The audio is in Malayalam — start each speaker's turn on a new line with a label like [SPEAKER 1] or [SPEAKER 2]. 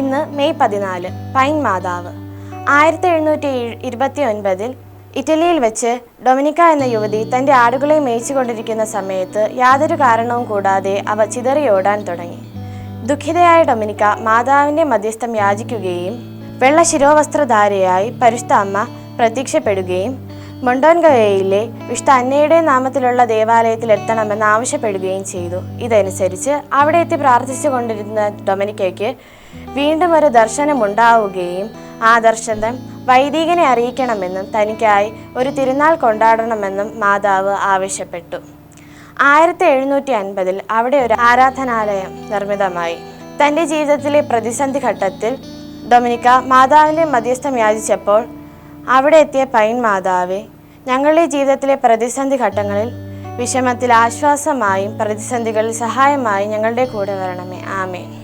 [SPEAKER 1] മെയ് പതിനാല് പൈൻ മാതാവ്. ആയിരത്തി എഴുന്നൂറ്റി ഇരുപത്തി ഒൻപതിൽ ഇറ്റലിയിൽ വെച്ച് ഡൊമിനിക്ക എന്ന യുവതി തന്റെ ആടുകളെ മേയിച്ചുകൊണ്ടിരിക്കുന്ന സമയത്ത് യാതൊരു കാരണവും കൂടാതെ അവ ചിതറി ഓടാൻ തുടങ്ങി. ദുഃഖിതയായ ഡൊമിനിക്ക മാതാവിന്റെ മധ്യസ്ഥം യാചിക്കുകയും വെള്ള ശിരോവസ്ത്രധാരയായി പരിശുദ്ധ അമ്മ പ്രത്യക്ഷപ്പെടുകയും മൊണ്ടോൻഗയയിലെ വിശുദ്ധ അന്നയുടെ നാമത്തിലുള്ള ദേവാലയത്തിൽ എത്തണമെന്ന് ആവശ്യപ്പെടുകയും ചെയ്തു. ഇതനുസരിച്ച് അവിടെ എത്തി പ്രാർത്ഥിച്ചു കൊണ്ടിരുന്ന ഡൊമിനിക്കയ്ക്ക് വീണ്ടും ഒരു ദർശനമുണ്ടാവുകയും ആ ദർശനം വൈദികനെ അറിയിക്കണമെന്നും തനിക്കായി ഒരു തിരുനാൾ കൊണ്ടാടണമെന്നും മാതാവ് ആവശ്യപ്പെട്ടു. ആയിരത്തി എഴുന്നൂറ്റി അൻപതിൽ അവിടെ ഒരു ആരാധനാലയം നിർമ്മിതമായി. തന്റെ ജീവിതത്തിലെ പ്രതിസന്ധി ഘട്ടത്തിൽ ഡൊമിനിക്ക മാതാവിന്റെ മധ്യസ്ഥം യാചിച്ചപ്പോൾ അവിടെ എത്തിയ പൈൻ മാതാവെ ഞങ്ങളുടെ ജീവിതത്തിലെ പ്രതിസന്ധി ഘട്ടങ്ങളിൽ വിഷമത്തിൽ ആശ്വാസമായും പ്രതിസന്ധികളിൽ സഹായമായും ഞങ്ങളുടെ കൂടെ വരണമേ. ആമേൻ.